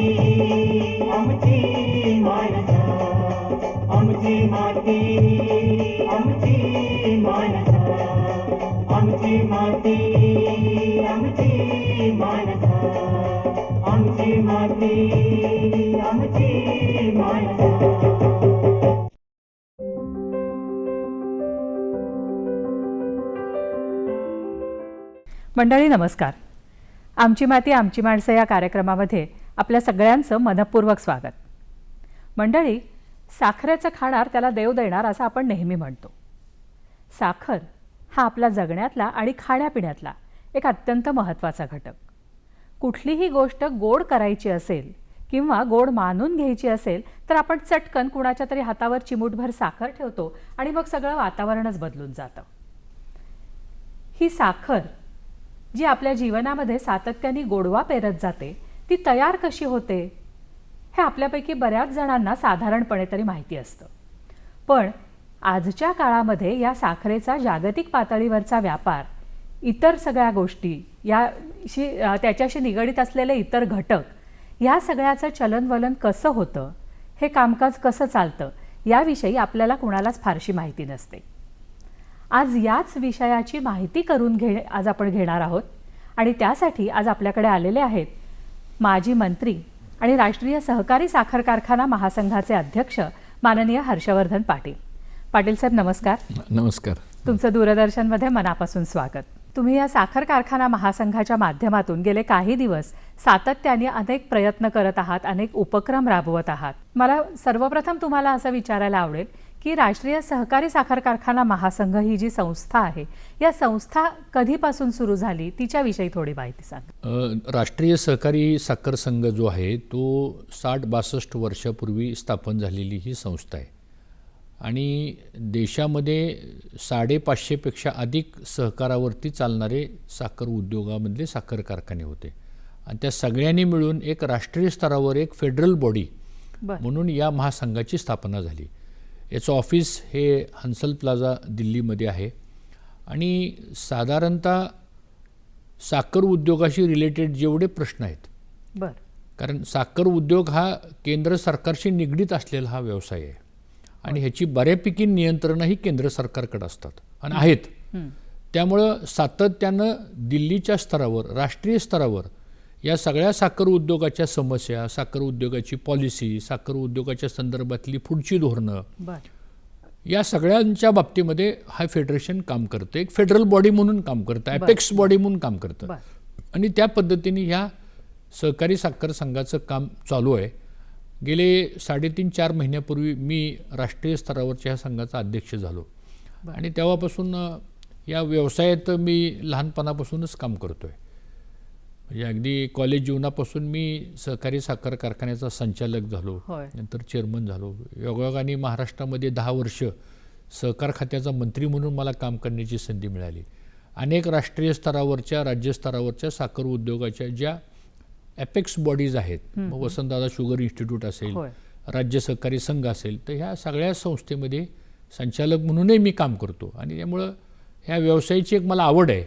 आमची आमची माती आमची आमची माती आमची आमची माती आमची मंडळी नमस्कार. आमची माती आमची माणसं या कार्यक्रमामध्ये आपल्या सगळ्यांचं मनपूर्वक स्वागत. मंडळी साखरेचं खाणार त्याला देव देणार असं आपण नेहमी म्हणतो. साखर हा आपला जगण्यातला आणि खाण्यापिण्यातला एक अत्यंत महत्त्वाचा घटक. कुठलीही गोष्ट गोड करायची असेल किंवा गोड मानून घ्यायची असेल तर आपण चटकन कुणाच्या तरी हातावर चिमूटभर साखर ठेवतो आणि मग सगळं वातावरणच बदलून जातं. ही साखर जी आपल्या जीवनामध्ये सातत्याने गोडवा पेरत जाते ती तयार कशी होते हे आपल्यापैकी बऱ्याच जणांना साधारणपणे तरी माहिती असतं. पण आजच्या काळामध्ये या साखरेचा जागतिक पातळीवरचा व्यापार इतर सगळ्या गोष्टी याशी त्याच्याशी निगडीत असलेले इतर घटक या सगळ्याचं चलनवलन कसं होतं हे कामकाज कसं चालतं याविषयी आपल्याला कुणालाच फारशी माहिती नसते. आज याच विषयाची माहिती करून घे आज आपण घेणार आहोत आणि त्यासाठी आज आपल्याकडे आलेले आहेत माजी मंत्री आणि राष्ट्रीय सहकारी साखर कारखाना महासंघाचे अध्यक्ष माननीय हर्षवर्धन पाटील. पाटील साहेब नमस्कार. नमस्कार. तुमचं दूरदर्शनमध्ये मनापासून स्वागत. तुम्ही या साखर कारखाना महासंघाच्या माध्यमातून गेले काही दिवस सातत्याने अनेक प्रयत्न करत आहात अनेक उपक्रम राबवत आहात. मला सर्वप्रथम तुम्हाला असं विचारायला आवडेल की राष्ट्रीय सहकारी साखर कारखाना महासंघ ही जी संस्था आहे या संस्था कधीपासून सुरू झाली? तिच्याविषयी थोडी माहिती सांगा. राष्ट्रीय सहकारी साखर संघ जो आहे तो साठ बासष्ट वर्षापूर्वी स्थापन झालेली ही संस्था आहे. आणि देशामध्ये साडेपाचशेपेक्षा अधिक सहकारावरती चालणारे साखर उद्योगामधले साखर कारखाने होते. आणि त्या सगळ्यांनी मिळून एक राष्ट्रीय स्तरावर एक फेडरल बॉडी म्हणून या महासंघाची स्थापना झाली. याचं ऑफिस हे हंसल प्लाझा दिल्लीमध्ये आहे. आणि साधारणतः साखर उद्योगाशी रिलेटेड जेवढे प्रश्न आहेत. बरं. कारण साखर उद्योग हा केंद्र सरकारशी निगडीत असलेला हा व्यवसाय आहे. आणि ह्याची बऱ्यापैकी नियंत्रणंही केंद्र सरकारकडे असतात. आणि आहेत. त्यामुळं सातत्यानं दिल्लीच्या स्तरावर राष्ट्रीय स्तरावर या सगळ्या साखर उद्योगाच्या समस्या साखर उद्योगाची पॉलिसी साखर उद्योगाच्या संदर्भातली पुढची धोरणं या सगळ्यांच्या बाबतीमध्ये हा फेडरेशन काम करतं. एक फेडरल बॉडी म्हणून काम करतं ॲपेक्स बॉडी म्हणून काम करतं. आणि त्या पद्धतीने ह्या सहकारी साखर संघाचं काम चालू आहे. गेले साडेतीन चार महिन्यापूर्वी मी राष्ट्रीय स्तरावरच्या ह्या संघाचा अध्यक्ष झालो. आणि तेव्हापासून या व्यवसायात मी लहानपणापासूनच काम करतो आहे म्हणजे अगदी कॉलेज जीवनापासून मी सहकारी साखर कारखान्याचा संचालक झालो. नंतर चेअरमन झालो योगायोगाने महाराष्ट्रामध्ये दहा वर्ष सहकार खात्याचा मंत्री म्हणून मला काम करण्याची संधी मिळाली अनेक राष्ट्रीय स्तरावरच्या राज्य स्तरावरच्या साखर उद्योगाच्या ज्या ॲपेक्स बॉडीज आहेत मग वसंतदादा शुगर इन्स्टिट्यूट असेल. राज्य सहकारी संघ असेल तर ह्या सगळ्या संस्थेमध्ये संचालक म्हणूनही मी काम करतो आणि त्यामुळं ह्या व्यवसायाची एक मला आवड आहे.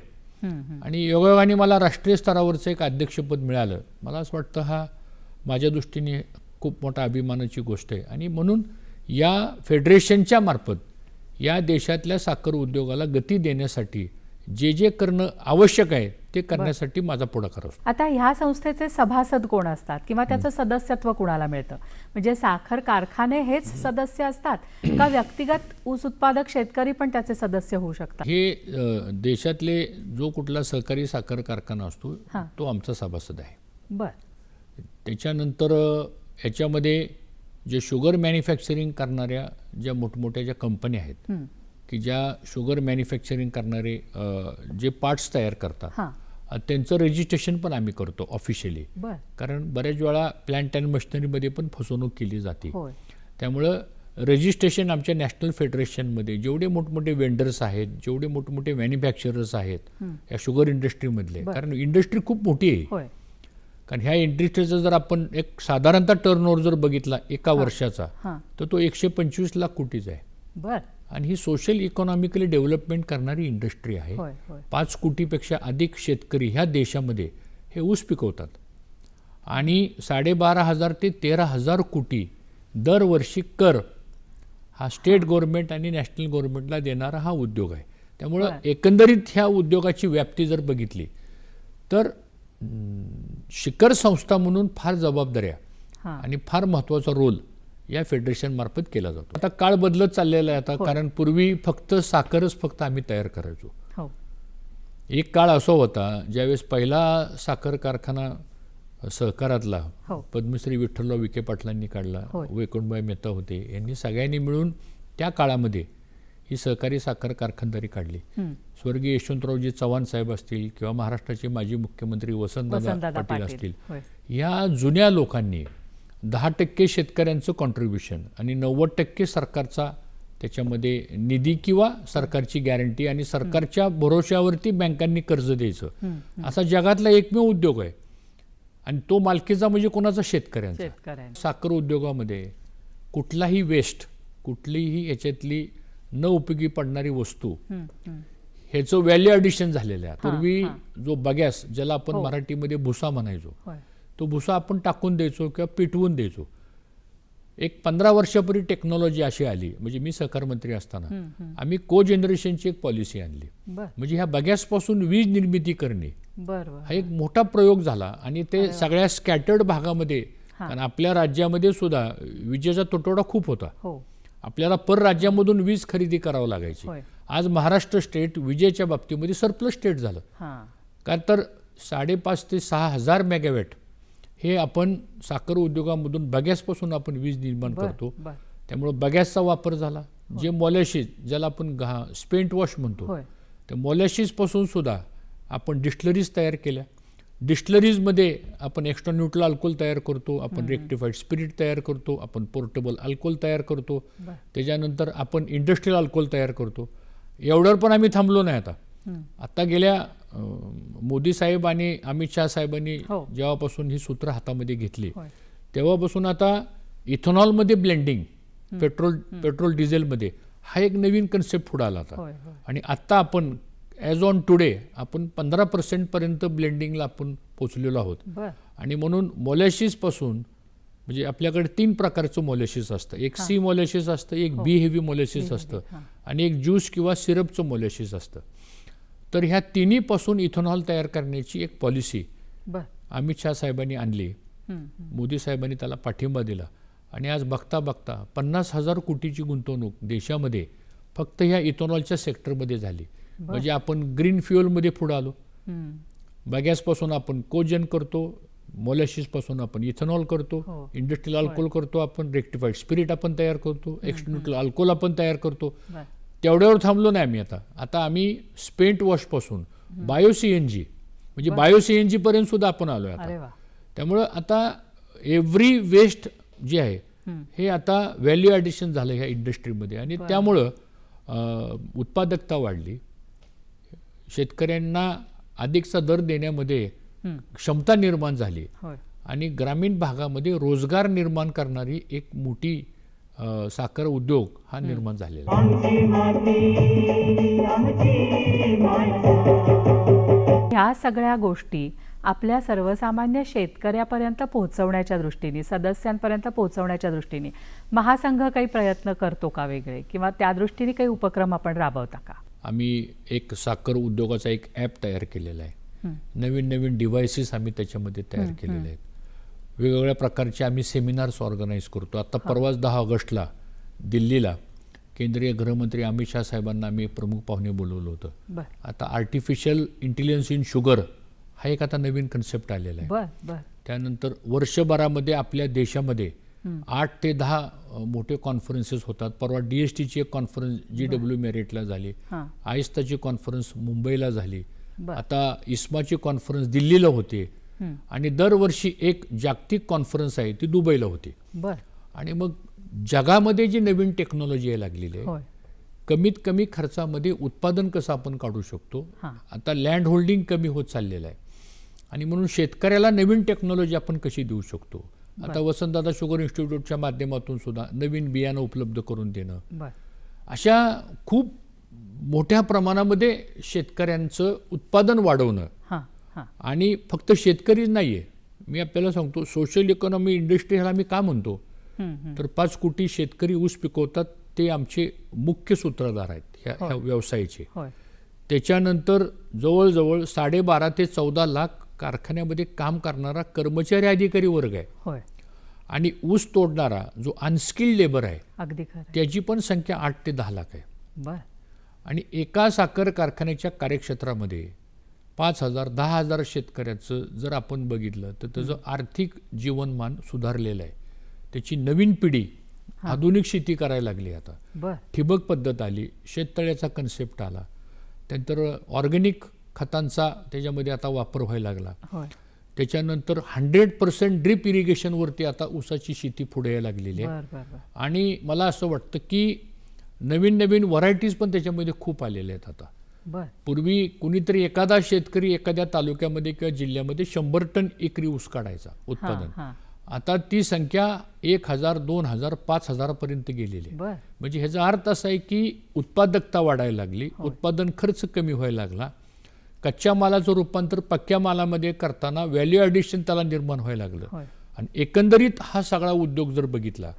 आणि योगायोगाने मला राष्ट्रीय स्तरावरचं एक अध्यक्षपद मिळालं. मला असं वाटतं हा माझ्या दृष्टीने खूप मोठा अभिमानाची गोष्ट आहे. आणि म्हणून या फेडरेशनच्या मार्फत या देशातल्या साखर उद्योगाला गती देण्यासाठी जे जे करणं आवश्यक आहे ते करण्यासाठी माझा पुढाकार असतो. आता ह्या संस्थेचे सभासद कोण असतात? किंवा त्याचं सदस्यत्व कुणाला मिळतं? म्हणजे साखर कारखाने हेच सदस्य असतात? का व्यक्तिगत ऊस उत्पादक शेतकरी पण त्याचे सदस्य होऊ शकतात? हे देशातले जो कुठला सहकारी साखर कारखाना असतो. तो आमचा सभासद आहे. बर. त्याच्यानंतर याच्यामध्ये जे शुगर मॅन्युफॅक्चरिंग करणाऱ्या ज्या मोठमोठ्या ज्या कंपन्या आहेत. की ज्या शुगर मॅन्युफॅक्चरिंग करणारे जे पार्ट्स तयार करतात त्यांचं रजिस्ट्रेशन पण आम्ही करतो ऑफिशियली कारण बऱ्याच वेळा प्लॅन्ट अँड मशिनरीमध्ये पण फसवणूक केली जाते. त्यामुळं रजिस्ट्रेशन आमच्या नॅशनल फेडरेशनमध्ये जेवढे मोठमोठे वेंडर्स आहेत जेवढे मोठमोठे मॅन्युफॅक्चरर्स आहेत या शुगर इंडस्ट्रीमधले कारण इंडस्ट्री खूप मोठी आहे. कारण ह्या इंडस्ट्रीचा जर आपण एक साधारणतः टर्नओव्हर जर बघितला एका वर्षाचा तर तो एकशे पंचवीस लाख कोटीचा आहे. बर. आणि ही सोशल इकॉनॉमिकली डेव्हलपमेंट करणारी इंडस्ट्री आहे. पाच कोटीपेक्षा अधिक शेतकरी ह्या देशामध्ये हे ऊस पिकवतात. आणि साडेबारा हजार ते तेरा हजार कोटी दरवर्षी कर हा स्टेट गव्हर्नमेंट आणि नॅशनल गव्हर्नमेंटला देणारा हा उद्योग आहे. त्यामुळं. एकंदरीत ह्या उद्योगाची व्याप्ती जर बघितली तर शिखर संस्था म्हणून फार जबाबदाऱ्या आणि फार महत्त्वाचा रोल या फेडरेशन मार्फत केला जातो. आता काळ बदलत चाललेला आहे आता कारण पूर्वी फक्त साखरच फक्त आम्ही तयार करायचो. हो. एक काळ असा होता ज्यावेळेस पहिला साखर कारखाना सहकारातला हो. पद्मश्री विठ्ठलराव विखे पाटलांनी काढला. वैकुंठबाई मेहता होते यांनी सगळ्यांनी मिळून त्या काळामध्ये ही सहकारी साखर कारखानदारी काढली. हं. स्वर्गीय यशवंतरावजी चव्हाण साहेब असतील किंवा महाराष्ट्राचे माजी मुख्यमंत्री वसंतदादा पाटील असतील या जुन्या लोकांनी दहा टक्के शेतकऱ्यांचं कॉन्ट्रीब्युशन आणि नव्वद टक्के सरकारचा त्याच्यामध्ये निधी किंवा सरकारची गॅरंटी आणि सरकारच्या भरोश्यावरती बँकांनी कर्ज द्यायचं. असा जगातला एकमेव उद्योग आहे. आणि तो मालकीचा म्हणजे कोणाचा? शेतकऱ्यांचा. साखर उद्योगामध्ये कुठलाही वेस्ट कुठलीही याच्यातली न उपयोगी पडणारी वस्तू हं, हं. ह्याचं व्हॅल्यू ॲडिशन झालेलं आहे. पूर्वी जो बगॅस ज्याला आपण मराठीमध्ये भुसा म्हणायचो तो भुसा आपण टाकून द्यायचो किंवा पिटवून द्यायचो. एक पंधरा वर्षापूर्वी टेक्नॉलॉजी अशी आली. म्हणजे मी सहकार मंत्री असताना आम्ही को जनरेशनची एक पॉलिसी आणली. म्हणजे ह्या बगॅसपासून वीज निर्मिती करणे. हा एक मोठा प्रयोग झाला आणि ते सगळ्या स्कॅटर्ड भागामध्ये कारण आपल्या राज्यामध्ये सुद्धा विजेचा तुटवडा खूप होता. हो. आपल्याला पर राज्यामधून वीज खरेदी करावं लागायची. आज महाराष्ट्र स्टेट विजेच्या बाबतीमध्ये सरप्लस स्टेट झालं. कारण तर साडेपाच ते सहा हजार मेगावॅट हे आपण साखर उद्योगामधून बगॅसपासून आपण वीज निर्माण करतो. त्यामुळं बगॅसचा वापर झाला. जे मॉलॅशिस ज्याला आपण घा स्पेंट वॉश म्हणतो त्या मॉलॅशिसपासून सुद्धा आपण डिस्टलरीज तयार केल्या. डिस्टलरीजमध्ये आपण एक्स्ट्रा न्यूट्रल अल्कोहोल तयार करतो आपण रेक्टिफाईड स्पिरिट तयार करतो आपण पोर्टेबल अल्कोहोल तयार करतो. त्याच्यानंतर आपण इंडस्ट्रियल अल्कोहोल तयार करतो. एवढ्यावर पण आम्ही थांबलो नाही आता. हं. आता गेल्या मोदी साहेब आणि अमित शहा साहेबांनी हो. जेव्हापासून ही सूत्र हातामध्ये घेतली तेव्हापासून आता इथेनॉलमध्ये ब्लेंडिंग पेट्रोल पेट्रोल डिझेलमध्ये हा एक नवीन कन्सेप्ट पुढे आला होय आणि आत्ता आपण ॲज ऑन टुडे आपण पंधरा पर्सेंटपर्यंत ब्लेंडिंगला आपण पोचलेलो आहोत. आणि म्हणून मोलॅशिसपासून म्हणजे आपल्याकडे तीन प्रकारचं मोलॅशिस असतं. एक सी मोलॅशिस असतं एक बी हेवी मोलॅशिस असतं आणि एक ज्यूस किंवा सिरपचं मोलॅशिस असतं. तर ह्या तिन्हीपासून इथेनॉल तयार करण्याची एक पॉलिसी अमित शहा साहेबांनी आणली. मोदी साहेबांनी त्याला पाठिंबा दिला. आणि आज बघता बघता पन्नास हजार कोटीची गुंतवणूक देशामध्ये फक्त ह्या इथेनॉलच्या सेक्टरमध्ये झाली. म्हणजे आपण ग्रीन फ्युअलमध्ये पुढे आलो. बगॅसपासून आपण कोजन करतो मोलॅशिसपासून आपण इथेनॉल करतो हो. इंडस्ट्रियल अल्कोहोल करतो आपण रेक्टिफाईड स्पिरिट आपण तयार करतो एक्सट्रिन्युट्रल अल्कोहोल आपण तयार करतो. तेवढ्यावर थांबलो नाही आम्ही आता. आता आम्ही स्पेंट वॉशपासून बायो सी एन जी म्हणजे बायो सी एन जीपर्यंत सुद्धा आपण आलो आहे आता त्यामुळं आता एव्हरी वेस्ट जे आहे हं. आता व्हॅल्यू ॲडिशन झालं ह्या इंडस्ट्रीमध्ये आणि त्यामुळं उत्पादकता वाढली. शेतकऱ्यांना अधिकचा दर देण्यामध्ये. क्षमता निर्माण झाली. आणि ग्रामीण भागामध्ये रोजगार निर्माण करणारी एक मोठी साखर उद्योग हा निर्माण झालेला ह्या सगळ्या गोष्टी आपल्या सर्वसामान्य शेतकऱ्यापर्यंत पोहोचवण्याच्या दृष्टीने सदस्यांपर्यंत पोहोचवण्याच्या दृष्टीने महासंघ काही प्रयत्न करतो का वेगळे? किंवा त्या दृष्टीने काही उपक्रम आपण राबवता का? आम्ही एक साखर उद्योगाचा एक ॲप तयार केलेला आहे. नवीन नवीन डिव्हायसेस आम्ही त्याच्यामध्ये तयार केलेले आहेत. वेगवेगळ्या प्रकारचे आम्ही सेमिनार्स ऑर्गनाईज करतो. आता परवाच दहा ऑगस्टला दिल्लीला केंद्रीय गृहमंत्री अमित शहा साहेबांना आम्ही प्रमुख पाहुणे बोलवलं होतं. आता आर्टिफिशियल इंटेलिजन्स इन शुगर हा एक आता नवीन कन्सेप्ट आलेला आहे. बर बर. त्यानंतर वर्षभरामध्ये आपल्या देशामध्ये आठ ते दहा मोठे कॉन्फरन्सेस होतात. परवा डी एस टीची एक कॉन्फरन्स जी डब्ल्यू मेरिटला झाली. आयस्ताची कॉन्फरन्स मुंबईला झाली. आता इस्माची कॉन्फरन्स दिल्लीला होते. आणि दरवर्षी एक जागतिक कॉन्फरन्स आहे ती दुबईला होते. आणि मग जगामध्ये जी नवीन टेक्नॉलॉजी आहे लागलेली आहे कमीत कमी खर्चामध्ये उत्पादन कसं आपण काढू शकतो. आता लँड होल्डिंग कमी होत चाललेलं आहे. आणि म्हणून शेतकऱ्याला नवीन टेक्नॉलॉजी आपण कशी देऊ शकतो? आता वसंतदादा शुगर इन्स्टिट्यूटच्या माध्यमातून सुद्धा नवीन बियाणं उपलब्ध करून देणं. अशा खूप मोठ्या प्रमाणामध्ये शेतकऱ्यांचं उत्पादन वाढवणं. आणि फक्त शेतकरीच नाही आहे मी आपल्याला सांगतो सोशल इकॉनॉमी इंडस्ट्री ह्याला मी का म्हणतो. तर पाच कोटी शेतकरी ऊस पिकवतात ते आमचे मुख्य सूत्रधार आहेत ह्या ह्या व्यवसायाचे. त्याच्यानंतर जवळजवळ साडेबारा ते चौदा लाख कारखान्यामध्ये काम करणारा कर्मचारी अधिकारी वर्ग आहे. आणि ऊस तोडणारा जो अनस्किल्ड लेबर आहे अगदी त्याची पण संख्या आठ ते दहा लाख आहे. आणि एका साखर कारखान्याच्या कार्यक्षेत्रामध्ये पाच हजार दहा हजार शेतकऱ्याचं जर आपण बघितलं तर त्याचं आर्थिक जीवनमान सुधारलेलं आहे. त्याची नवीन पिढी आधुनिक शेती करायला लागली आता. ठिबक पद्धत आली शेततळ्याचा कन्सेप्ट आला त्यानंतर ऑर्गॅनिक खतांचा त्याच्यामध्ये आता वापर व्हायला लागला. त्याच्यानंतर हंड्रेड पर्सेंट ड्रिप इरिगेशनवरती आता ऊसाची शेती पुढे यायला लागलेली आहे. आणि मला असं वाटतं की नवीन नवीन व्हरायटीज पण त्याच्यामध्ये खूप आलेल्या आहेत आता. बर. पूर्वी कुणीतरी एखादा शेतकरी एखाद्या तालुक्यामध्ये किंवा जिल्ह्यामध्ये शंभर टन एकरी ऊस काढायचा उत्पादन. आता ती संख्या एक हजार दोन हजार पाच हजारापर्यंत गेलेली आहे. म्हणजे ह्याचा अर्थ असा आहे की उत्पादकता वाढायला लागली उत्पादन खर्च कमी व्हायला लागला. कच्च्या मालाचं रूपांतर पक्क्या मालामध्ये करताना व्हॅल्यू ॲडिशन त्याला निर्माण व्हायला लागलं. आणि एकंदरीत हा सगळा उद्योग जर बघितला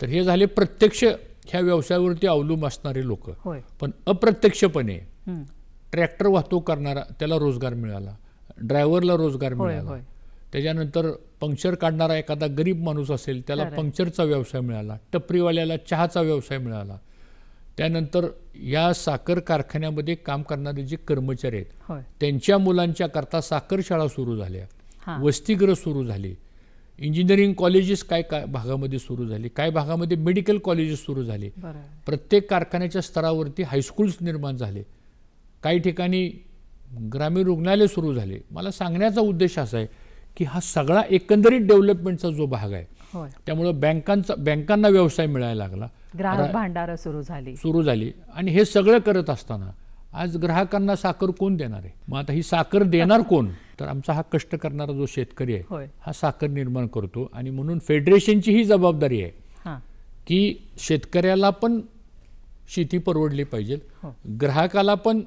तर हे झाले प्रत्यक्ष ह्या व्यवसायावरती अवलंबून असणारे लोक. पण अप्रत्यक्षपणे. ट्रॅक्टर वाहतूक करणारा त्याला रोजगार मिळाला. ड्रायव्हरला रोजगार मिळाला. त्याच्यानंतर पंक्चर काढणारा एखादा गरीब माणूस असेल त्याला. पंक्चरचा व्यवसाय मिळाला. टपरीवाल्याला चहाचा व्यवसाय मिळाला. त्यानंतर या साखर कारखान्यामध्ये काम करणारे जे कर्मचारी आहेत त्यांच्या मुलांच्या करता साखर शाळा सुरू झाल्या. वसतिगृह सुरू झाली. इंजिनिअरिंग कॉलेजेस काय काय भागामध्ये सुरू झाली? काय भागामध्ये मेडिकल कॉलेजेस सुरू झाली? प्रत्येक कारखान्याच्या स्तरावरती हायस्कूल्स निर्माण झाले. काही ठिकाणी ग्रामीण रुग्णालय सुरू झाले. मला सांगण्याचा उद्देश असा आहे की हा सगळा एकंदरीत डेव्हलपमेंटचा जो भाग आहे त्यामुळं बँकांचा बँकांना व्यवसाय मिळायला लागला. ग्राहक भांडारं सुरू झाली. सुरू झाली. आणि हे सगळं करत असताना आज ग्राहकांना साखर कोण देणार आहे? मग आता ही साखर देणार कोण? तर आमचा हा कष्ट करणारा जो शेतकरी आहे हा साखर निर्माण करतो. आणि म्हणून फेडरेशनची ही जबाबदारी आहे की शेतकऱ्याला पण शेती परवडली पाहिजे. हो. ग्राहकाला पण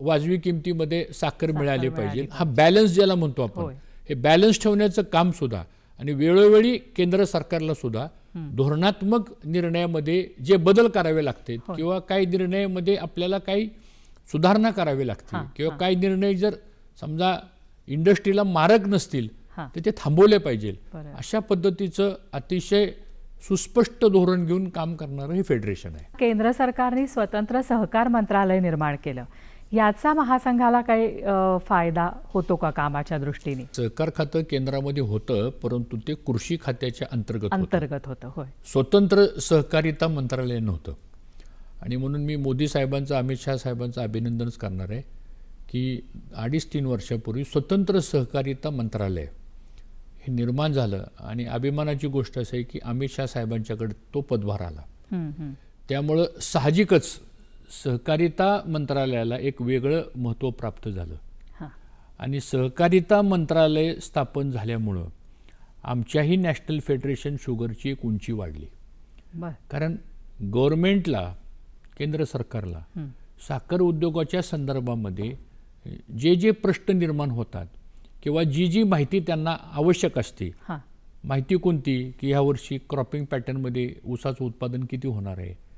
वाजवी किमतीमध्ये साखर मिळाली पाहिजे. हा बॅलन्स ज्याला म्हणतो आपण. हे बॅलन्स ठेवण्याचं काम सुद्धा आणि वेळोवेळी केंद्र सरकारला सुद्धा धोरणात्मक निर्णयामध्ये जे बदल करावे लागतात किंवा काही निर्णयामध्ये आपल्याला काही सुधारणा करावी लागते किंवा काही निर्णय जर समजा इंडस्ट्रीला मारक नसतील. तर ते थांबवले पाहिजे. अशा पद्धतीचं अतिशय सुस्पष्ट धोरण घेऊन काम करणारं हे फेडरेशन आहे. केंद्र सरकारने स्वतंत्र सहकार मंत्रालय निर्माण केलं. याचा महासंघाला काही फायदा होतो का कामाच्या दृष्टीने? सहकार खातं केंद्रामध्ये होतं परंतु ते कृषी खात्याच्या अंतर्गत अंतर्गत होतं होय. स्वतंत्र सहकारिता मंत्रालय नव्हतं आणि म्हणून मी मोदी साहेबांचं अमित शहा साहेबांचं अभिनंदनच करणार आहे की अडीच तीन वर्षापूर्वी स्वतंत्र सहकारिता मंत्रालय हे निर्माण झालं. आणि अभिमानाची गोष्ट अशी आहे की अमित शहा साहेबांच्याकडे तो पदभार आला. त्यामुळं साहजिकच सहकारिता मंत्रालयाला एक वेगळं महत्त्व प्राप्त झालं. आणि सहकारिता मंत्रालय स्थापन झाल्यामुळं आमच्याही नॅशनल फेडरेशन शुगरची एक उंची वाढली. कारण गव्हर्मेंटला केंद्र सरकारला. साखर उद्योगाच्या संदर्भामध्ये जे जे प्रश्न निर्माण होतात किंवा जी जी माहिती त्यांना आवश्यक असते माहिती कोणती? की ह्यावर्षी क्रॉपिंग पॅटर्नमध्ये ऊसाचं उत्पादन किती होणार आहे?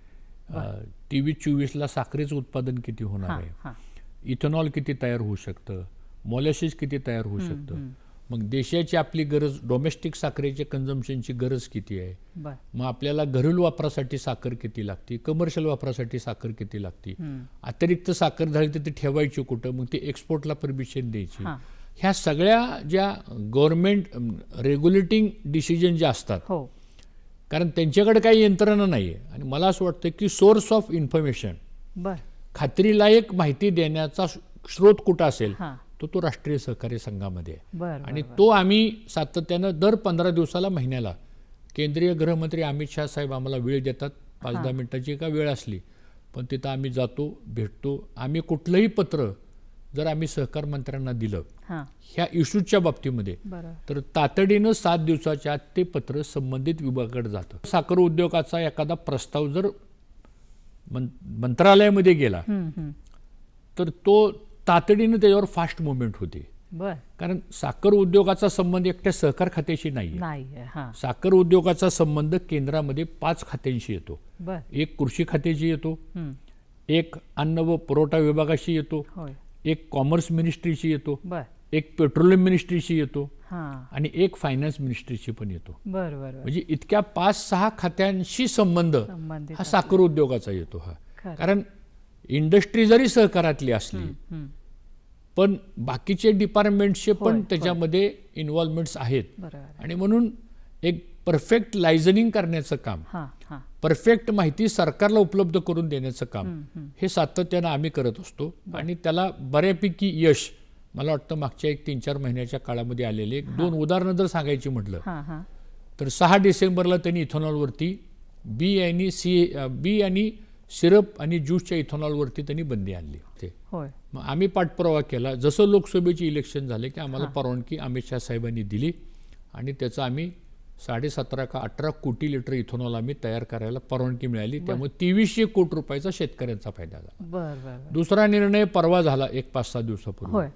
तेवीस चोवीसला साखरेचं उत्पादन किती होणार आहे? इथेनॉल किती तयार होऊ शकतं? मॉलेसिस किती तयार होऊ शकतं? मग देशाची आपली गरज डोमेस्टिक साखरेच्या कन्झम्पशनची गरज किती आहे? मग आपल्याला घरेलू वापरासाठी साखर किती लागते? कमर्शियल वापरासाठी साखर किती लागते. अतिरिक्त साखर झाली तर ती ठेवायची कुठं? मग ती एक्सपोर्टला परमिशन द्यायची. ह्या सगळ्या ज्या गव्हर्नमेंट रेग्युलेटिंग डिसिजन ज्या असतात हो. कारण त्यांच्याकडे काही यंत्रणा नाही आहे आणि मला असं वाटतं की सोर्स ऑफ इन्फॉर्मेशन बर. खात्रीलायक माहिती देण्याचा स्रोत कुठं असेल तो तो राष्ट्रीय सहकारी संघामध्ये आहे. आणि तो आम्ही सातत्यानं दर पंधरा दिवसाला महिन्याला केंद्रीय गृहमंत्री अमित शाह साहेब आम्हाला वेळ देतात. पाच दहा मिनिटाची का वेळ असली पण तिथं आम्ही जातो भेटतो. आम्ही कुठलंही पत्र जर आम्ही सहकार मंत्र्यांना दिलं ह्या इश्यूच्या बाबतीमध्ये तर तातडीनं सात दिवसाच्या आत ते पत्र संबंधित विभागाकडे जातं. साखर उद्योगाचा एखादा प्रस्ताव जर मंत्रालयामध्ये गेला. तर तो तातडीनं त्याच्यावर फास्ट मुवमेंट होते. कारण साखर उद्योगाचा संबंध एकट्या सहकार खात्याशी नाही साखर उद्योगाचा संबंध केंद्रामध्ये पाच खात्यांशी येतो. एक कृषी खात्याशी येतो. एक अन्न व पुरवठा विभागाशी येतो. एक कॉमर्स मिनिस्ट्रीशी येतो एक पेट्रोलियम मिनिस्ट्रीशी येतो आणि एक फायनान्स मिनिस्ट्रीशी पण येतो. म्हणजे इतक्या पाच सहा खात्यांशी संबंध हा साखर उद्योगाचा येतो हा. कारण इंडस्ट्री जरी सहकारातली असली. पण बाकीचे डिपार्टमेंटचे पण. त्याच्यामध्ये इन्व्हॉल्वमेंट्स आहेत. आणि म्हणून एक परफेक्ट लायझनिंग करण्याचं काम. हां हां. परफेक्ट माहिती सरकारला उपलब्ध करून देण्याचं काम. हे सातत्यानं आम्ही करत असतो. आणि त्याला बऱ्यापैकी यश मला वाटतं मागच्या एक तीन चार महिन्याच्या काळामध्ये आलेले एक दोन उदाहरणं जर सांगायची म्हटलं हां हां. तर सहा डिसेंबरला त्यांनी इथेनॉलवरती बी आणि सी बी आणि सिरप आणि ज्यूसच्या इथेनॉलवरती त्यांनी बंदी आणली ते मग आम्ही पाठपुरावा केला. जसं लोकसभेचे इलेक्शन झाले की आम्हाला परवानगी अमित शाह साहेबांनी दिली आणि त्याचं आम्ही साडेसतरा का अठरा कोटी लिटर इथेनॉल आम्ही तयार करायला परवानगी मिळाली. त्यामुळे तेवीसशे कोटी रुपयाचा शेतकऱ्यांचा फायदा झाला. बरं बरं बरं. दुसरा निर्णय परवा झाला एक पाच सहा दिवसापूर्वी.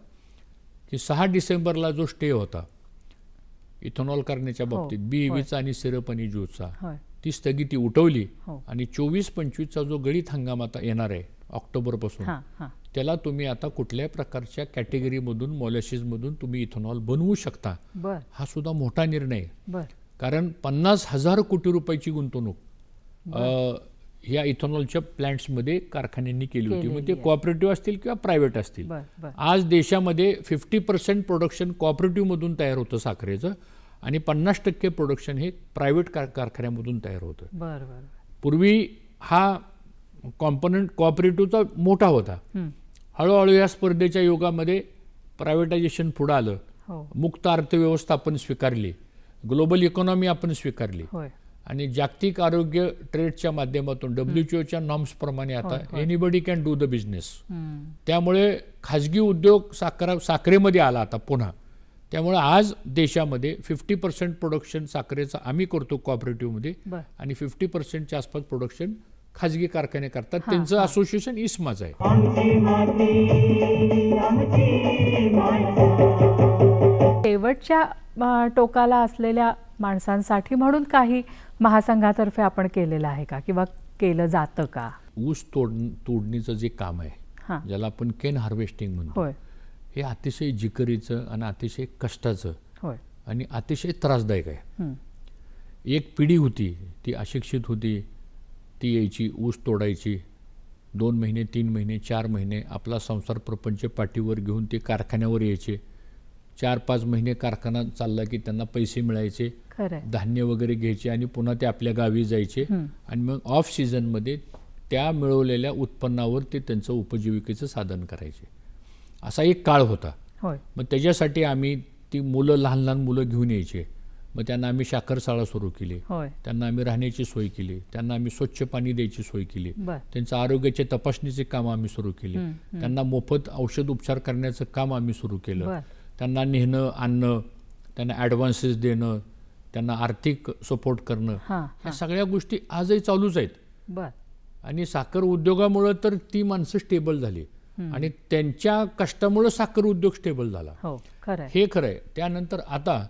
की सहा डिसेंबरला जो स्टे होता इथेनॉल करण्याच्या बाबतीत बी चा आणि सिरप आणि ज्यूसचा ती स्थगिती उठवली हो. आणि चोवीस पंचवीसचा जो गळीत हंगाम आता येणार आहे ऑक्टोबरपासून हां हां. त्याला तुम्ही आता कुठल्याही प्रकारच्या कॅटेगरीमधून मॉलिसिसमधून तुम्ही इथेनॉल बनवू शकता हा सुद्धा मोठा निर्णय कारण पन्नास हजार कोटी रुपयाची गुंतवणूक ह्या इथेनॉलच्या प्लॅन्ट्समध्ये कारखान्यांनी केली होती. मग ते कोऑपरेटिव्ह असतील किंवा प्रायव्हेट असतील. आज देशामध्ये फिफ्टी पर्सेंट प्रोडक्शन कॉपरेटिव्हमधून तयार होतं साखरेचं आणि पन्नास टक्के प्रोडक्शन हे प्रायव्हेट कार कारखान्यामधून तयार होतं. पूर्वी हा कॉम्पोनंट कॉपरेटिव्हचा मोठा होता. हळूहळू या स्पर्धेच्या युगामध्ये प्रायव्हेटायझेशन पुढं आलं. हो. मुक्त अर्थव्यवस्था आपण स्वीकारली. ग्लोबल इकॉनॉमी आपण स्वीकारली. होय. आणि जागतिक आरोग्य ट्रेडच्या माध्यमातून डब्ल्यू एचओच्या नॉर्म्सप्रमाणे आता anybody can do the business. त्यामुळे खाजगी उद्योग साखरा साखरेमध्ये आला आता पुन्हा. त्यामुळे आज देशामध्ये फिफ्टी पर्सेंट प्रोडक्शन साखरेचं आम्ही करतो कॉपरेटिव्हमध्ये आणि फिफ्टी पर्सेंटच्या आसपास प्रोडक्शन खाजगी कारखाने करतात. त्यांचं असोसिएशन इस्माच आहे. शेवटच्या टोकाला असलेल्या माणसांसाठी म्हणून काही महासंघातर्फे आपण केलेलं आहे का? किंवा केलं जातं का? ऊस तोड तोडणीचं जे काम आहे हां. ज्याला आपण केन हार्वेस्टिंग म्हणतो हे अतिशय जिकरीचं आणि अतिशय कष्टाचं आणि अतिशय त्रासदायक आहे. एक पिढी होती ती अशिक्षित होती ती यायची ऊस तोडायची. दोन महिने तीन महिने चार महिने आपला संसार प्रपंच पाठीवर घेऊन ते कारखान्यावर यायचे. चार पाच महिने कारखाना चालला की त्यांना पैसे मिळायचे धान्य वगैरे घ्यायचे आणि पुन्हा ते आपल्या गावी जायचे आणि मग ऑफ सीझनमध्ये त्या मिळवलेल्या उत्पन्नावर ते त्यांचं उपजीविकेचं साधन करायचे. असा एक काळ होता. मग त्याच्यासाठी आम्ही ती मुलं लहान लहान मुलं घेऊन यायचे. मग त्यांना आम्ही साखरशाळा सुरू केली. त्यांना आम्ही राहण्याची सोय केली. त्यांना आम्ही स्वच्छ पाणी द्यायची सोय केली. त्यांचं आरोग्याच्या तपासणीचे काम आम्ही सुरू केले. त्यांना मोफत औषध उपचार करण्याचं काम आम्ही सुरू केलं. त्यांना नेणं आणणं त्यांना ॲडव्हान्सेस देणं त्यांना आर्थिक सपोर्ट करणं ह्या सगळ्या गोष्टी आजही चालूच आहेत. आणि साखर उद्योगामुळं तर ती माणसं स्टेबल झाली. आणि त्यांच्या कष्टामुळं साखर उद्योग स्टेबल झाला. हो खरं आहे हे खरं आहे त्यानंतर आता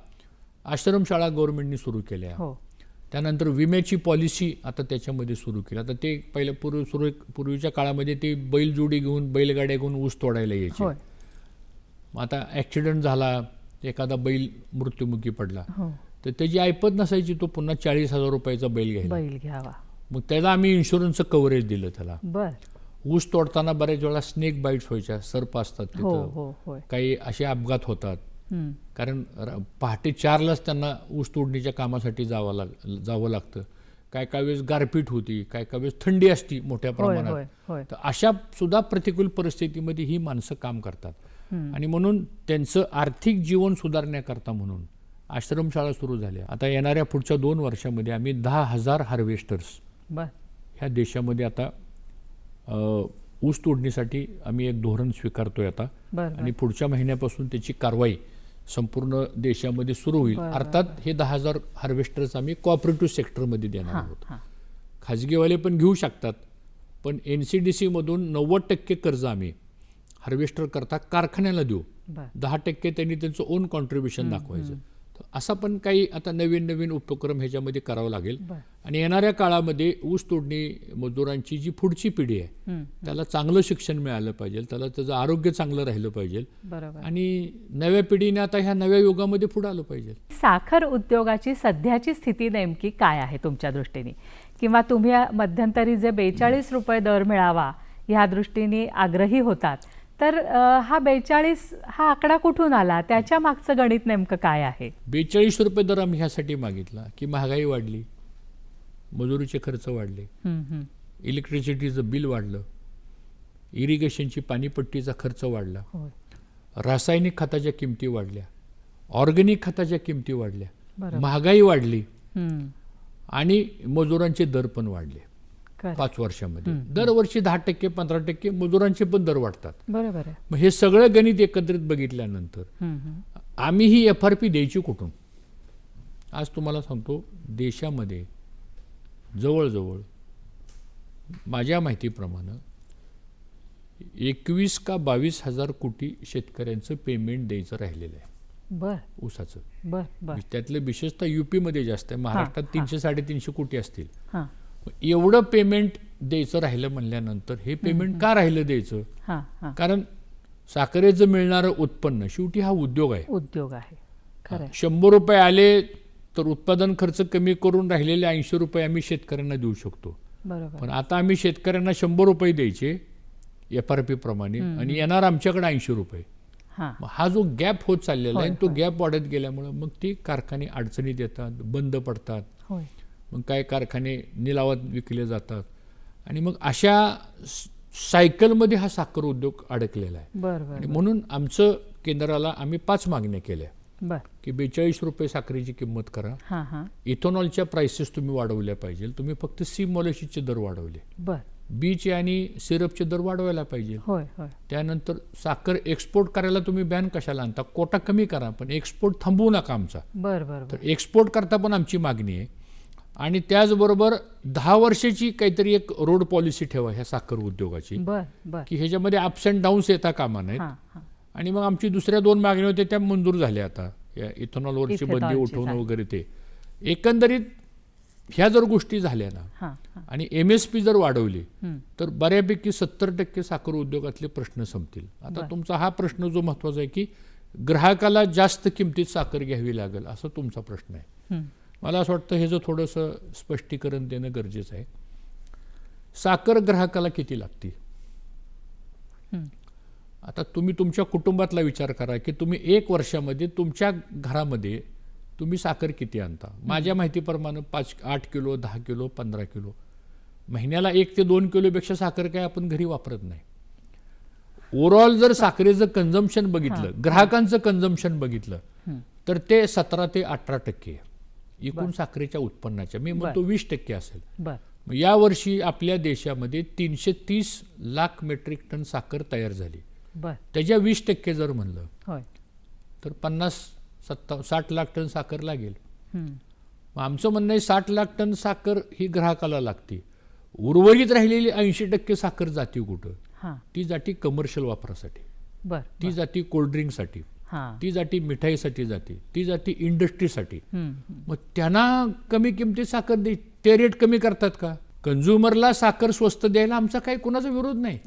आश्रमशाळा गव्हर्नमेंटनी सुरू केल्या. हो. त्यानंतर विम्याची पॉलिसी आता त्याच्यामध्ये सुरू केली. आता ते पहिल्या पूर्वी सुरू पूर्वीच्या काळामध्ये ते बैलजोडी घेऊन बैलगाड्या घेऊन ऊस तोडायला यायचे. मग आता ॲक्सिडेंट झाला एखादा बैल मृत्युमुखी पडला हो. तर त्याची ऐपत नसायची तो पुन्हा चाळीस हजार रुपयाचा बैल घ्यायला. बैल घ्यावा. मग त्याला आम्ही इन्शुरन्सचं कव्हरेज दिलं त्याला. बर. ऊस तोडताना बऱ्याच वेळा स्नेक बाईट्स व्हायच्या सर्प असतात हो तिथं. हो होय. काही असे अपघात होतात. हम्म. कारण र- पहाटे चारलाच त्यांना ऊस तोडणीच्या कामासाठी जावं लाग जावं लागतं. काय काय वेळेस गारपीट होती काय काय वेळेस थंडी असती मोठ्या होय होय प्रमाणात होय. तर अशा सुद्धा प्रतिकूल परिस्थितीमध्ये ही माणसं काम करतात. आणि म्हणून त्यांचं आर्थिक जीवन सुधारण्याकरता म्हणून आश्रमशाळा सुरू झाल्या. आता येणाऱ्या पुढच्या दोन वर्षामध्ये आम्ही दहा हजार हार्वेस्टर्स ह्या देशामध्ये आता ऊस तोडणीसाठी आम्ही एक धोरण स्वीकारतोय आता. आणि पुढच्या महिन्यापासून त्याची कारवाई संपूर्ण देशामध्ये सुरू होईल. अर्थात हे दहा हजार हार्वेस्टर्स आम्ही कोऑपरेटिव्ह सेक्टरमध्ये देणार आहोत. खाजगीवाले पण घेऊ शकतात पण एन सी डी सीमधून नव्वद टक्के कर्ज आम्ही हार्वेस्टर करता कारखान्याला देऊ. दहा टक्के त्यांनी त्यांचं ओन कॉन्ट्रीब्युशन दाखवायचं. तर असा पण काही आता नवीन नवीन उपक्रम ह्याच्यामध्ये करावा लागेल. आणि येणाऱ्या काळामध्ये ऊस तोडणी मजुरांची जी पुढची पिढी आहे त्याला चांगलं शिक्षण मिळालं पाहिजे त्याला त्याचं आरोग्य चांगलं राहिलं पाहिजे. आणि नव्या पिढीने आता ह्या नव्या युगामध्ये पुढे आलं पाहिजे. साखर उद्योगाची सध्याची स्थिती नेमकी काय आहे तुमच्या दृष्टीने? किंवा तुम्ही मध्यंतरी जे बेचाळीस रुपये दर मिळावा ह्या दृष्टीने आग्रही होतात. तर हा बेचाळीस हा आकडा कुठून आला त्याच्या मागचं गणित नेमकं काय आहे बेचाळीस रुपये दर आम्ही ह्यासाठी मागितला की महागाई वाढली मजुरीचे खर्च वाढले. इलेक्ट्रिसिटीचं बिल वाढलं इरिगेशनची पाणीपट्टीचा खर्च वाढला रासायनिक खताच्या किमती वाढल्या ऑर्गॅनिक खताच्या किमती वाढल्या. महागाई वाढली आणि मजुरांचे दर पण वाढले. पाच वर्षामध्ये. दरवर्षी दहा टक्के पंधरा टक्के मजुरांचे पण दर वाढतात. बरोबर मग हे सगळं गणित एकत्रित बघितल्यानंतर. आम्ही ही एफ आर पी द्यायची कुठून? आज तुम्हाला सांगतो देशामध्ये जवळजवळ माझ्या माहितीप्रमाणे एकवीस का बावीस हजार कोटी शेतकऱ्यांचं पेमेंट द्यायचं राहिलेलं आहे. बर. ऊसाचं. त्यातलं विशेषतः युपीमध्ये जास्त आहे. महाराष्ट्रात. तीनशे साडेतीनशे कोटी असतील. हां. एवढं पेमेंट द्यायचं राहिलं म्हणल्यानंतर हे पेमेंट का राहिलं द्यायचं? कारण साखरेचं मिळणारं उत्पन्न शेवटी हा उद्योग आहे. उद्योग आहे. शंभर रुपये आले तर उत्पादन खर्च कमी करून राहिलेले ऐंशी रुपये आम्ही शेतकऱ्यांना देऊ शकतो. बरोबर. पण आता आम्ही शेतकऱ्यांना शंभर रुपये द्यायचे एफ आर पी प्रमाणे आणि येणार आमच्याकडे ऐंशी रुपये. हां. जो गॅप होत चाललेला आहे तो गॅप वाढत गेल्यामुळं मग ते कारखाने अडचणीत येतात बंद पडतात. मग काय कारखाने निलावात विकले जातात. आणि मग अशा सायकलमध्ये हा साखर उद्योग अडकलेला आहे. बर बर आणि म्हणून आमचं केंद्राला आम्ही पाच मागण्या केल्या. बर. की बेचाळीस रुपये साखरेची किंमत करा. हां हां. इथेनॉलच्या प्राइसेस तुम्ही वाढवल्या पाहिजे तुम्ही फक्त सी मॉलिशीचे दर वाढवले. बीचे आणि सिरपचे दर वाढवायला पाहिजे. त्यानंतर साखर एक्सपोर्ट करायला तुम्ही बॅन कशाला आणता? कोटा कमी करा पण एक्सपोर्ट थांबवू नका आमचा. बर बर बर. तर एक्सपोर्ट करता पण आमची मागणी आहे. आणि त्याचबरोबर दहा वर्षाची काहीतरी एक रोड पॉलिसी ठेवा ह्या साखर उद्योगाची. बर बर. की ह्याच्यामध्ये अप्स अँड डाऊन्स येता कामा नाहीत हां हां. आणि मग आमची दुसऱ्या दोन मागण्या होत्या त्या मंजूर झाल्या आता. या इथेनॉलवरची बंदी उठवणं. वगैरे ते. एकंदरीत ह्या जर गोष्टी झाल्या ना आणि एम एस पी जर वाढवली. तर बऱ्यापैकी सत्तर टक्के साखर उद्योगातले प्रश्न संपतील. आता. तुमचा हा प्रश्न जो महत्त्वाचा आहे की ग्राहकाला जास्त किमतीत साखर घ्यावी लागेल असा तुमचा प्रश्न आहे. मला असं वाटतं हे जर थोडंसं स्पष्टीकरण देणं गरजेचं आहे. साखर ग्राहकाला किती लागते? हं. आता तुम्ही तुमच्या कुटुंबातला विचार करा की तुम्ही एक वर्षामध्ये तुमच्या घरामध्ये तुम्ही साखर किती आणता? माझ्या माहितीप्रमाणे पाच आठ किलो दहा किलो पंधरा किलो. महिन्याला एक ते दोन किलोपेक्षा साखर काय आपण घरी वापरत नाही. ओव्हरऑल जर साखरेचं कन्झम्पशन बघितलं ग्राहकांचं कन्झम्पशन बघितलं. तर ते सतरा ते अठरा टक्के आहे. एकूण साखरेच्या उत्पन्नाच्या. मी म्हणतो वीस टक्के असेल. यावर्षी आपल्या देशामध्ये तीनशे तीस लाख मेट्रिक टन साखर तयार झाली. त्याच्या वीस टक्के जर म्हणलं तर पन्नास सत्ता साठ लाख टन साखर लागेल. मग आमचं म्हणणं आहे साठ लाख टन साखर ही ग्राहकाला लागते. उर्वरित राहिलेली ऐंशी टक्के साखर जाती कुठं? ती जाती कमर्शियल वापरासाठी. ती जाती कोल्ड्रिंकसाठी ती जाती मिठाईसाठी जाते ती जाती इंडस्ट्रीसाठी. मग त्यांना कमी किमतीत साखर दे ते रेट कमी करतात का? कंझ्युमरला साखर स्वस्त द्यायला आमचा काही कुणाचा विरोध नाही.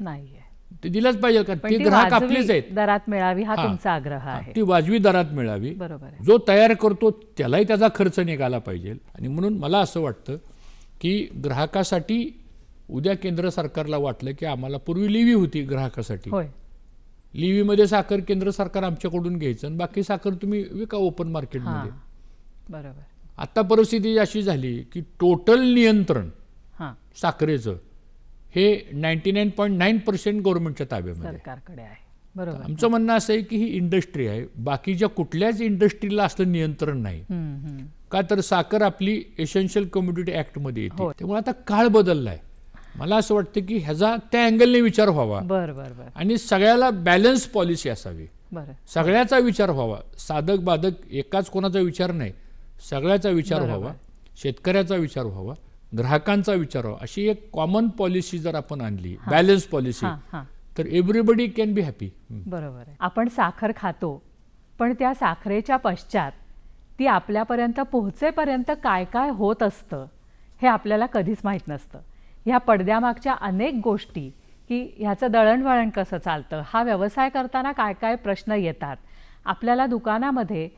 ते दिलंच पाहिजे का? ते ग्राहक आपलेच आहेत. दरात मिळावी हा. तुमचा आग्रह आहे. ती वाजवी दरात मिळावी. बरोबर जो तयार करतो त्यालाही त्याचा खर्च निघाला पाहिजे. आणि म्हणून मला असं वाटतं की ग्राहकासाठी उद्या केंद्र सरकारला वाटलं की आम्हाला पूर्वी लिव्ही होती ग्राहकासाठी. लिव्हीमध्ये साखर केंद्र सरकार आमच्याकडून घ्यायचं आणि बाकी साखर तुम्ही विका ओपन मार्केटमध्ये बरोबर. आता परिस्थिती अशी झाली की टोटल नियंत्रण साखरेचं हे ninety nine point nine percent गव्हर्नमेंटच्या ताब्यामध्ये आहे. सरकारकडे आहे. बरोबर. आमचं म्हणणं असं आहे की ही इंडस्ट्री आहे. बाकीच्या कुठल्याच इंडस्ट्रीला असलं नियंत्रण नाही. का तर साखर आपली एसेन्शियल कम्युनिटी ॲक्टमध्ये येते. हो. त्यामुळे आता काळ बदलला आहे मला असं वाटतं की ह्याचा त्या अँगलने विचार व्हावा. बर बर बर. आणि सगळ्याला बॅलन्स पॉलिसी असावी. बरं. सगळ्याचा विचार व्हावा. साधक बाधक एकाच कोणाचा विचार नाही. सगळ्याचा विचार व्हावा. शेतकऱ्याचा विचार व्हावा. ग्राहकांचा विचार व्हावा. अशी एक कॉमन पॉलिसी जर आपण आणली बॅलन्स पॉलिसी तर एव्हरीबडी कॅन बी हॅपी बरोबर आहे. आपण साखर खातो पण त्या साखरेच्या पश्चात ती आपल्यापर्यंत पोहोचेपर्यंत काय काय होत असतं हे आपल्याला कधीच माहीत नसतं. ह्या पडद्यामागच्या अनेक गोष्टी की ह्याचं दळणवळण कसं चालतं? हा व्यवसाय करताना काय काय प्रश्न येतात? आपल्याला दुकानामध्ये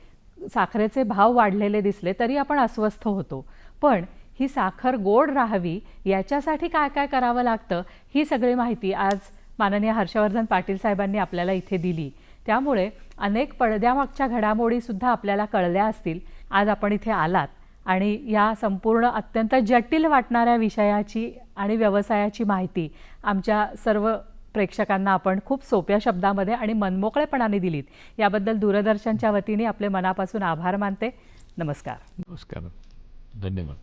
साखरेचे भाव वाढलेले दिसले तरी आपण अस्वस्थ होतो. पण ही साखर गोड राहावी याच्यासाठी काय काय करावं लागतं? ही सगळी माहिती आज माननीय हर्षवर्धन पाटील साहेबांनी आपल्याला इथे दिली. त्यामुळे अनेक पडद्यामागच्या घडामोडीसुद्धा आपल्याला कळल्या असतील. आज आपण इथे आलात. आणि या संपूर्ण अत्यंत जटिल वाटणाऱ्या विषयाची आणि व्यवसायाची माहिती आमच्या सर्व प्रेक्षकांना आपण खूप सोप्या शब्दामध्ये आणि मनमोकळेपणाने दिलीत. याबद्दल दूरदर्शनच्या वतीने आपले मनापासून आभार मानते. नमस्कार. नमस्कार. धन्यवाद.